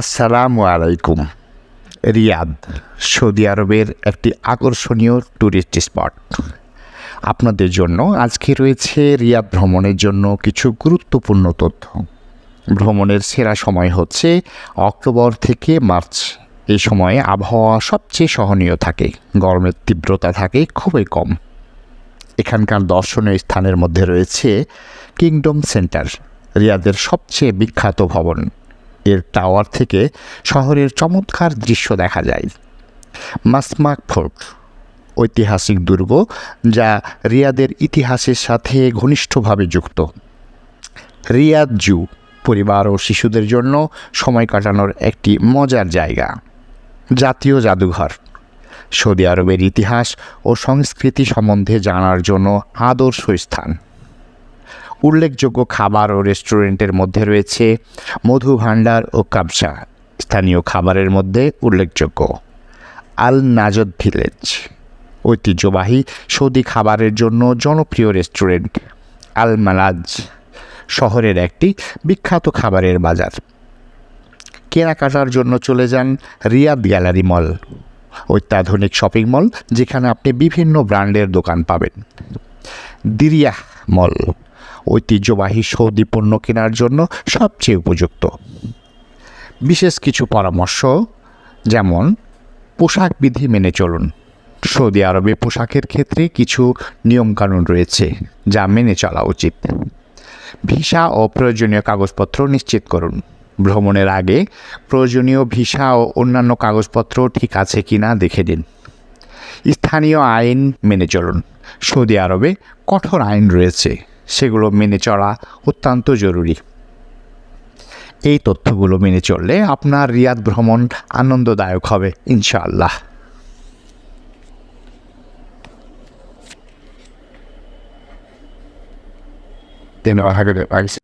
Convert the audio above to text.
আসসালামু আলাইকুম। রিয়াদ, সৌদি আরবের একটি আকর্ষণীয় ট্যুরিস্ট স্পট আপনাদের জন্য আজকে রয়েছে রিয়াদ ভ্রমণের জন্য কিছু গুরুত্বপূর্ণ তথ্য। ভ্রমণের সেরা সময় হচ্ছে অক্টোবর থেকে মার্চ। এই সময়ে আবহাওয়া সবচেয়ে সহনীয় থাকে, গরমের তীব্রতা থাকে খুবই কম। এখানকার দর্শনীয় স্থানের মধ্যে রয়েছে কিংডম সেন্টার রিয়াদের সবচেয়ে বিখ্যাত ভবন। এর টাওয়ার থেকে শহরের চমৎকার দৃশ্য দেখা যায়। মাসমাক ফোর্ট, ঐতিহাসিক দুর্গ যা রিয়াদের ইতিহাসের সাথে ঘনিষ্ঠভাবে যুক্ত। রিয়াদ জু, পরিবার ও শিশুদের জন্য সময় কাটানোর একটি মজার জায়গা। জাতীয় জাদুঘর, সৌদি আরবের ইতিহাস ও সংস্কৃতি সম্বন্ধে জানার জন্য আদর্শ স্থান। উল্লেখযোগ্য খাবার ও রেস্টুরেন্টের মধ্যে রয়েছে মধু ভাণ্ডার ও কাবসা স্থানীয় খাবারের মধ্যে উল্লেখযোগ্য আল নাজদ ভিলেজ। ঐতিহ্যবাহী সৌদি খাবারের জন্য জনপ্রিয় রেস্টুরেন্ট আল মালাজ শহরের একটি বিখ্যাত খাবারের বাজার। কেনাকাটার জন্য চলে যান রিয়াদ গ্যালারি মল, অত্যাধুনিক শপিং মল যেখানে আপনি বিভিন্ন ব্র্যান্ডের দোকান পাবেন। দিরিয়া মল ঐতিহ্যবাহী সৌদি পণ্য কেনার জন্য সবচেয়ে উপযুক্ত। বিশেষ কিছু পরামর্শ, যেমন, পোশাক বিধি মেনে চলুন। সৌদি আরবে পোশাকের ক্ষেত্রে কিছু নিয়মকানুন রয়েছে যা মেনে চলা উচিত। ভিসা ও প্রয়োজনীয় কাগজপত্র নিশ্চিত করুন। ভ্রমণের আগে প্রয়োজনীয় ভিসা ও অন্যান্য কাগজপত্র ঠিক আছে কি না দেখে দিন স্থানীয় আইন মেনে চলুন। সৌদি আরবে কঠোর আইন রয়েছে। সেগুলো মেনে চলা অত্যন্ত জরুরি। এই তথ্যগুলো মেনে চললে আপনার রিয়াদ ভ্রমণ আনন্দদায়ক হবে, ইনশাআল্লাহ। Jeg